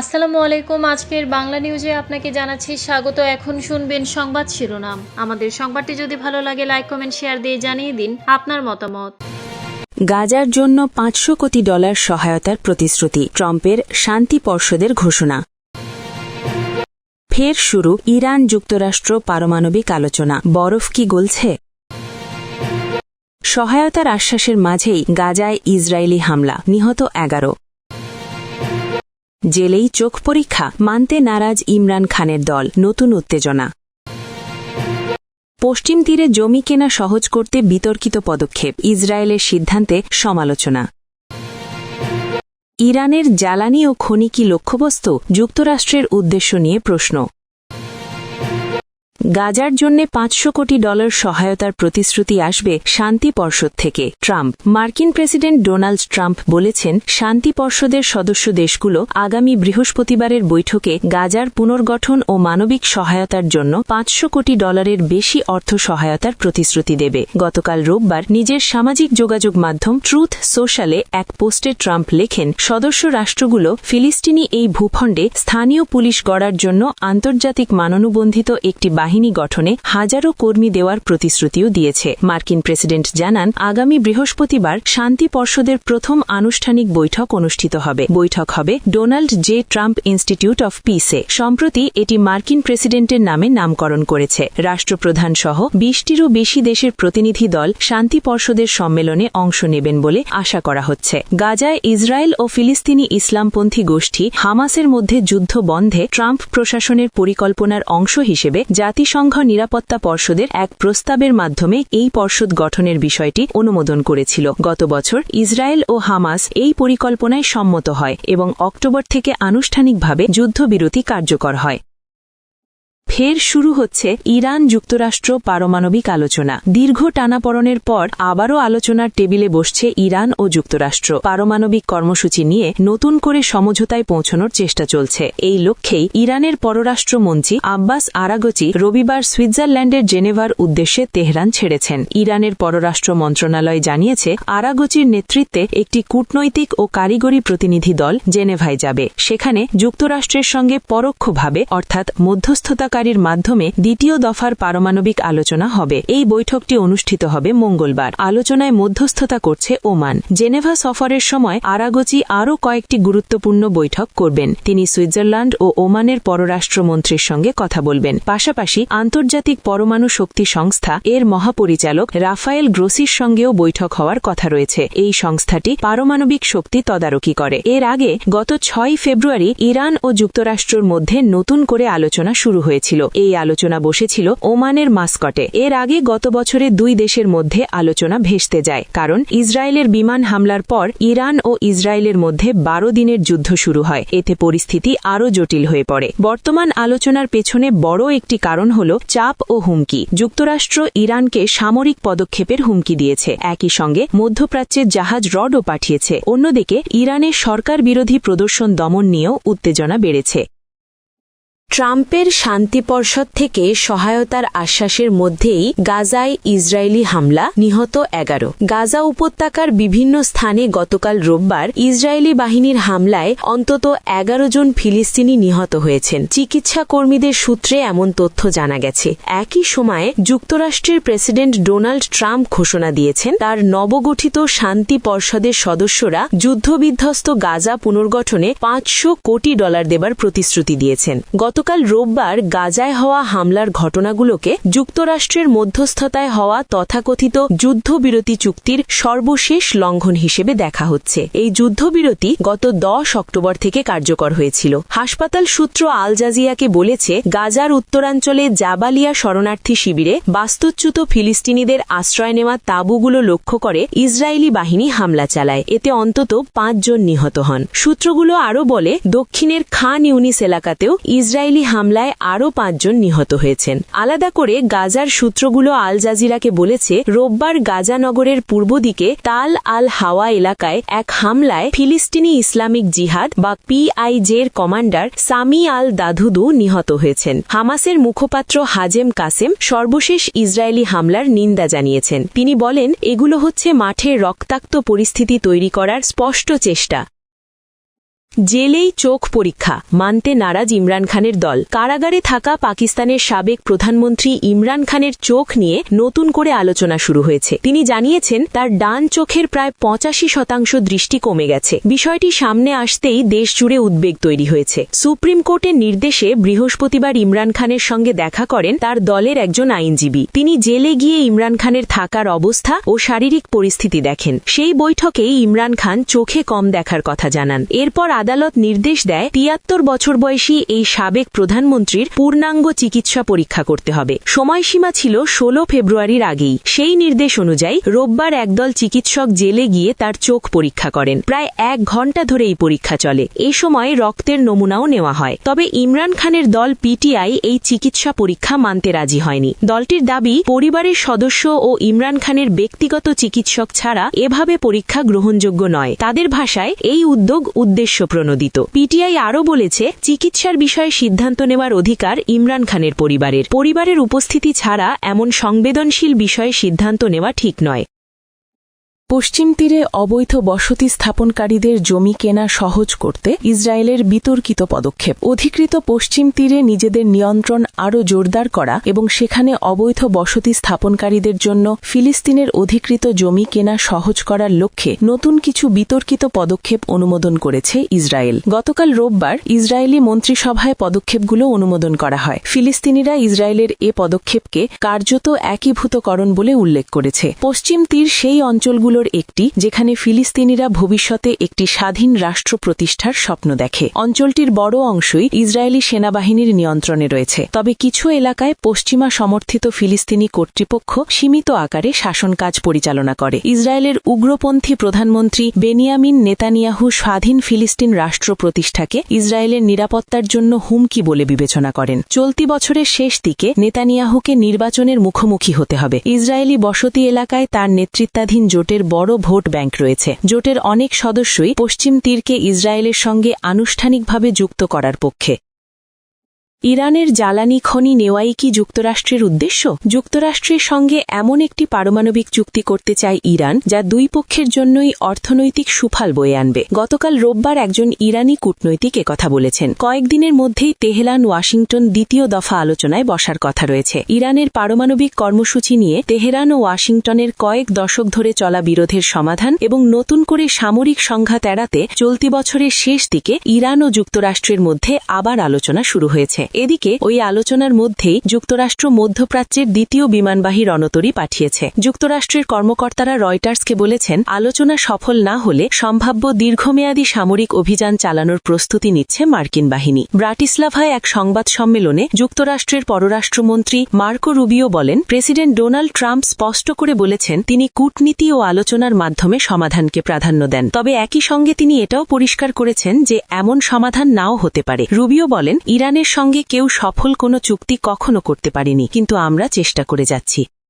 আসসালামু আলাইকুম। আজকের বাংলা নিউজে আপনাকে জানাচ্ছি স্বাগত। এখন শুনবেন সংবাদ শিরোনাম। আমাদের সংবাদটি যদি ভালো লাগে লাইক কমেন্ট শেয়ার দিয়ে জানিয়ে দিন আপনার মতামত। গাজার জন্য পাঁচশো কোটি ডলার সহায়তার প্রতিশ্রুতি, ট্রাম্পের শান্তি পর্ষদের ঘোষণা। ফের শুরু ইরান যুক্তরাষ্ট্র পারমাণবিক আলোচনা। বরফ কি গলছে? সহায়তার আশ্বাসের মাঝেই গাজায় ইসরায়েলি হামলা, নিহত এগারো। জেলেই চোখ পরীক্ষা, মানতে নারাজ ইমরান খানের দল, নতুন উত্তেজনা। পশ্চিম তীরে জমি কেনা সহজ করতে বিতর্কিত পদক্ষেপ, ইসরায়েলের সিদ্ধান্তে সমালোচনা। ইরানের জ্বালানি ও খনিকি লক্ষ্যবস্তু, যুক্তরাষ্ট্রের উদ্দেশ্য নিয়ে প্রশ্ন। গাজার জন্য পাঁচশো কোটি ডলার সহায়তার প্রতিশ্রুতি আসবে শান্তি পর্ষদ থেকে। ট্রাম্প, মার্কিন প্রেসিডেন্ট ডোনাল্ড ট্রাম্প বলেছেন, শান্তি পর্ষদের সদস্য দেশগুলো আগামী বৃহস্পতিবারের বৈঠকে গাজার পুনর্গঠন ও মানবিক সহায়তার জন্য পাঁচশো কোটি ডলারের বেশি অর্থ সহায়তার প্রতিশ্রুতি দেবে। গতকাল রোববার নিজের সামাজিক যোগাযোগ মাধ্যম ট্রুথ সোশ্যালে এক পোস্টে ট্রাম্প লেখেন, সদস্য রাষ্ট্রগুলো ফিলিস্তিনি এই ভূখণ্ডে স্থানীয় পুলিশ গড়ার জন্য আন্তর্জাতিক মাননুবন্ধিত একটি বাহিনী গঠনে হাজারো কর্মী দেওয়ার প্রতিশ্রুতিও দিয়েছে। মার্কিন প্রেসিডেন্ট জানান, আগামী বৃহস্পতিবার শান্তি পর্ষদের প্রথম আনুষ্ঠানিক বৈঠক অনুষ্ঠিত হবে। বৈঠক হবে Donald J Trump institute of পিসে। সম্প্রতি এটি মার্কিন প্রেসিডেন্টের নামে নামকরণ করেছে। রাষ্ট্রপ্রধান সহ বিশটিরও বেশি দেশের প্রতিনিধি দল শান্তি পর্ষদের সম্মেলনে অংশ নেবেন বলে আশা করা হচ্ছে। গাজায় ইসরায়েল ও ফিলিস্তিনি ইসলামপন্থী গোষ্ঠী হামাসের মধ্যে যুদ্ধ বন্ধে ট্রাম্প প্রশাসনের পরিকল্পনার অংশ হিসেবে জাতিসংঘ নিরাপত্তা পর্ষদের এক প্রস্তাবের মাধ্যমে এই পর্ষদ গঠনের বিষয়টি অনুমোদন করেছিল। গত বছর ইসরায়েল ও হামাস এই পরিকল্পনায় সম্মত হয় এবং অক্টোবর থেকে আনুষ্ঠানিকভাবে যুদ্ধবিরতি কার্যকর হয়। ফের শুরু হচ্ছে ইরান যুক্তরাষ্ট্র পারমাণবিক আলোচনা। দীর্ঘ টানাপড়নের পর আবারও আলোচনার টেবিলে বসছে ইরান ও যুক্তরাষ্ট্র। পারমাণবিক কর্মসূচি নিয়ে নতুন করে সমঝোতায় পৌঁছানোর চেষ্টা চলছে। এই লক্ষ্যেই ইরানের পররাষ্ট্রমন্ত্রী আব্বাস আরাগচি রবিবার সুইজারল্যান্ডের জেনেভার উদ্দেশ্যে তেহরান ছেড়েছেন। ইরানের পররাষ্ট্র মন্ত্রণালয় জানিয়েছে, আরাগচির নেতৃত্বে একটি কূটনৈতিক ও কারিগরি প্রতিনিধি দল জেনেভায় যাবে। সেখানে যুক্তরাষ্ট্রের সঙ্গে পরোক্ষভাবে, অর্থাৎ মধ্যস্থতাকারীর মাধ্যমে দ্বিতীয় দফার পারমাণবিক আলোচনা হবে। এই বৈঠকটি অনুষ্ঠিত হবে মঙ্গলবার। আলোচনায় মধ্যস্থতা করছে ওমান। জেনেভা সফরের সময় আরাগোচি আরও কয়েকটি গুরুত্বপূর্ণ বৈঠক করবেন। তিনি সুইজারল্যান্ড ও ওমানের পররাষ্ট্রমন্ত্রীর সঙ্গে কথা বলবেন। পাশাপাশি আন্তর্জাতিক পরমাণু শক্তি সংস্থা এর মহাপরিচালক রাফায়েল গ্রোসির সঙ্গেও বৈঠক হওয়ার কথা রয়েছে। এই সংস্থাটি পারমাণবিক শক্তি তদারকি করে। এর আগে গত ছয় ফেব্রুয়ারি ইরান ও যুক্তরাষ্ট্রের মধ্যে নতুন করে আলোচনা শুরু হয়েছিল। এই আলোচনা বসেছিল ওমানের মাস্কটে। এর আগে গত বছরে দুই দেশের মধ্যে আলোচনা ভেস্তে যায়, কারণ ইসরায়েলের বিমান হামলার পর ইরান ও ইসরায়েলের মধ্যে বারো দিনের যুদ্ধ শুরু হয়। এতে পরিস্থিতি আরও জটিল হয়ে পড়ে। বর্তমান আলোচনার পেছনে বড় একটি কারণ হল চাপ ও হুমকি। যুক্তরাষ্ট্র ইরানকে সামরিক পদক্ষেপের হুমকি দিয়েছে। একই সঙ্গে মধ্যপ্রাচ্যের জাহাজ রডও পাঠিয়েছে। অন্যদিকে, ইরানের সরকার বিরোধী প্রদর্শন দমন নিয়েও উত্তেজনা বেড়েছে। ট্রাম্পের শান্তি পর্ষদ থেকে সহায়তার আশ্বাসের মধ্যেই গাজায় ইসরায়েলি হামলা নিহত এগারো। গাজা উপত্যকার বিভিন্ন স্থানে গতকাল রোববার ইসরায়েলি বাহিনীর হামলায় অন্তত এগারো জন ফিলিস্তিনি নিহত হয়েছেন। চিকিৎসা কর্মীদের সূত্রে এমন তথ্য জানা গেছে। একই সময়ে যুক্তরাষ্ট্রের প্রেসিডেন্ট ডোনাল্ড ট্রাম্প ঘোষণা দিয়েছেন, তার নবগঠিত শান্তি পর্ষদের সদস্যরা যুদ্ধবিধ্বস্ত গাজা পুনর্গঠনে পাঁচশো কোটি ডলার দেবার প্রতিশ্রুতি দিয়েছেন। গতকাল রোববার গাজায় হওয়া হামলার ঘটনাগুলোকে যুক্তরাষ্ট্রের মধ্যস্থতায় হওয়া তথাকথিত যুদ্ধবিরতি চুক্তির সর্বশেষ লঙ্ঘন হিসেবে দেখা হচ্ছে। এই যুদ্ধবিরতি গত দশ অক্টোবর থেকে কার্যকর হয়েছিল। হাসপাতাল সূত্র আল জাজিয়াকে বলেছে, গাজার উত্তরাঞ্চলে জাবালিয়া শরণার্থী শিবিরে বাস্তুচ্যুত ফিলিস্তিনিদের আশ্রয় নেওয়া তাঁবুগুলো লক্ষ্য করে ইসরায়েলি বাহিনী হামলা চালায়। এতে অন্তত পাঁচজন নিহত হন। সূত্রগুলো আরও বলে, দক্ষিণের খান ইউনিস এলাকাতেও ইসরায়েলি হামলায় আরও পাঁচজন নিহত হয়েছেন। আলাদা করে গাজার সূত্রগুলো আল জাজিরাকে বলেছে, রোববার গাজা নগরের পূর্ব দিকে তাল আল হাওয়া এলাকায় এক হামলায় ফিলিস্তিনি ইসলামিক জিহাদ বা পিআইজের কমান্ডার সামি আল দাধুদু নিহত হয়েছেন। হামাসের মুখপাত্র হাজেম কাসেম সর্বশেষ ইসরায়েলি হামলার নিন্দা জানিয়েছেন। তিনি বলেন, এগুলো হচ্ছে মাঠে রক্তাক্ত পরিস্থিতি তৈরি করার স্পষ্ট চেষ্টা। জেলেই চোখ পরীক্ষা, মানতে নারাজ ইমরান খানের দল। কারাগারে থাকা পাকিস্তানের সাবেক প্রধানমন্ত্রী ইমরান খানের চোখ নিয়ে নতুন করে আলোচনা শুরু হয়েছে। তিনি জানিয়েছেন, তার ডান চোখের প্রায় পঁচাশি শতাংশ দৃষ্টি কমে গেছে। বিষয়টি সামনে আসতেই দেশজুড়ে উদ্বেগ তৈরি হয়েছে। সুপ্রিম কোর্টের নির্দেশে বৃহস্পতিবার ইমরান খানের সঙ্গে দেখা করেন তার দলের একজন আইনজীবী। তিনি জেলে গিয়ে ইমরান খানের থাকার অবস্থা ও শারীরিক পরিস্থিতি দেখেন। সেই বৈঠকেই ইমরান খান চোখে কম দেখার কথা জানান। এরপর আদালত নির্দেশ দেয় তিয়াত্তর বছর বয়সী এই সাবেক প্রধানমন্ত্রীর পূর্ণাঙ্গ চিকিৎসা পরীক্ষা করতে হবে। সময়সীমা ছিল ষোলো ফেব্রুয়ারির আগেই। সেই নির্দেশ অনুযায়ী রোববার একদল চিকিৎসক জেলে গিয়ে তার চোখ পরীক্ষা করেন। প্রায় এক ঘণ্টা ধরে এই পরীক্ষা চলে। এ সময় রক্তের নমুনাও নেওয়া হয়। তবে ইমরান খানের দল পিটিআই এই চিকিৎসা পরীক্ষা মানতে রাজি হয়নি। দলটির দাবি, পরিবারের সদস্য ও ইমরান খানের ব্যক্তিগত চিকিৎসক ছাড়া এভাবে পরীক্ষা গ্রহণযোগ্য নয়। তাদের ভাষায় এই উদ্যোগ উদ্দেশ্য প্রণোদিত। পিটিআই আরও বলেছে, চিকিৎসার বিষয়ে সিদ্ধান্ত নেওয়ার অধিকার ইমরান খানের পরিবারের। পরিবারের উপস্থিতি ছাড়া এমন সংবেদনশীল বিষয়ে সিদ্ধান্ত নেওয়া ঠিক নয়। পশ্চিম তীরে অবৈধ বসতি স্থাপনকারীদের জমি কেনা সহজ করতে ইসরায়েলের বিতর্কিত পদক্ষেপ। অধিকৃত পশ্চিম তীরে নিজেদের নিয়ন্ত্রণ আরও জোরদার করা এবং সেখানে অবৈধ বসতি স্থাপনকারীদের জন্য ফিলিস্তিনের অধিকৃত জমি কেনা সহজ করার লক্ষ্যে নতুন কিছু বিতর্কিত পদক্ষেপ অনুমোদন করেছে ইসরায়েল। গতকাল রোববার ইসরায়েলি মন্ত্রিসভায় পদক্ষেপগুলো অনুমোদন করা হয়। ফিলিস্তিনিরা ইসরায়েলের এ পদক্ষেপকে কার্যত একীভূতকরণ বলে উল্লেখ করেছে। পশ্চিম তীর সেই অঞ্চলগুলোর একটি, যেখানে ফিলিস্তিনিরা ভবিষ্যতে একটি স্বাধীন রাষ্ট্র প্রতিষ্ঠার স্বপ্ন দেখে। অঞ্চলটির বড় অংশই ইসরায়েলি সেনাবাহিনীর নিয়ন্ত্রণে রয়েছে। তবে কিছু এলাকায় পশ্চিমা সমর্থিত ফিলিস্তিনি কর্তৃপক্ষ সীমিত আকারে শাসন কাজ পরিচালনা করে। ইসরায়েলের উগ্রপন্থী প্রধানমন্ত্রী বেনিয়ামিন নেতানিয়াহু স্বাধীন ফিলিস্তিন রাষ্ট্র প্রতিষ্ঠাকে ইসরায়েলের নিরাপত্তার জন্য হুমকি বলে বিবেচনা করেন। চলতি বছরের শেষ দিকে নেতানিয়াহুকে নির্বাচনের মুখোমুখি হতে হবে। ইসরায়েলি বসতি এলাকায় তার নেতৃত্বাধীন জোটের বড় ভোট ব্যাংক রয়েছে। জোটের অনেক সদস্যই পশ্চিম তীরকে ইসরায়েলের সঙ্গে আনুষ্ঠানিকভাবে যুক্ত করার পক্ষে। ইরানের জ্বালানি খনি নেওয়াই কি যুক্তরাষ্ট্রের উদ্দেশ্য? যুক্তরাষ্ট্রের সঙ্গে এমন একটি পারমাণবিক চুক্তি করতে চায় ইরান, যা দুই পক্ষের জন্যই অর্থনৈতিক সুফল বয়ে আনবে। গতকাল রোববার একজন ইরানি কূটনৈতিক কথা বলেছেন। কয়েকদিনের মধ্যেই তেহরান, ওয়াশিংটন দ্বিতীয় দফা আলোচনায় বসার কথা রয়েছে। ইরানের পারমাণবিক কর্মসূচি নিয়ে তেহরান ও ওয়াশিংটনের কয়েক দশক ধরে চলা বিরোধের সমাধান এবং নতুন করে সামরিক সংঘাত এড়াতে চলতি বছরের শেষ দিকে ইরান ও যুক্তরাষ্ট্রের মধ্যে আবার আলোচনা শুরু হয়েছে। এদিকে ওই আলোচনার মধ্যেই যুক্তরাষ্ট্র মধ্যপ্রাচ্যের দ্বিতীয় বিমানবাহী রণতরী পাঠিয়েছে। যুক্তরাষ্ট্রের কর্মকর্তারা রয়টার্সকে বলেছেন, আলোচনা সফল না হলে সম্ভাব্য দীর্ঘমেয়াদী সামরিক অভিযান চালানোর প্রস্তুতি নিচ্ছে মার্কিন বাহিনী। ব্রাটিস্লাভায় এক সংবাদ সম্মেলনে যুক্তরাষ্ট্রের পররাষ্ট্রমন্ত্রী মার্কো রুবিও বলেন, প্রেসিডেন্ট ডোনাল্ড ট্রাম্প স্পষ্ট করে বলেছেন, তিনি কূটনীতি ও আলোচনার মাধ্যমে সমাধানকে প্রাধান্য দেন। তবে একই সঙ্গে তিনি এটাও পরিষ্কার করেছেন যে, এমন সমাধান নাও হতে পারে। রুবিও বলেন, ইরানের সঙ্গে কেউ সফল কোনো চুক্তি কখনো করতে পারেনি কিন্তু আমরা চেষ্টা করে যাচ্ছি।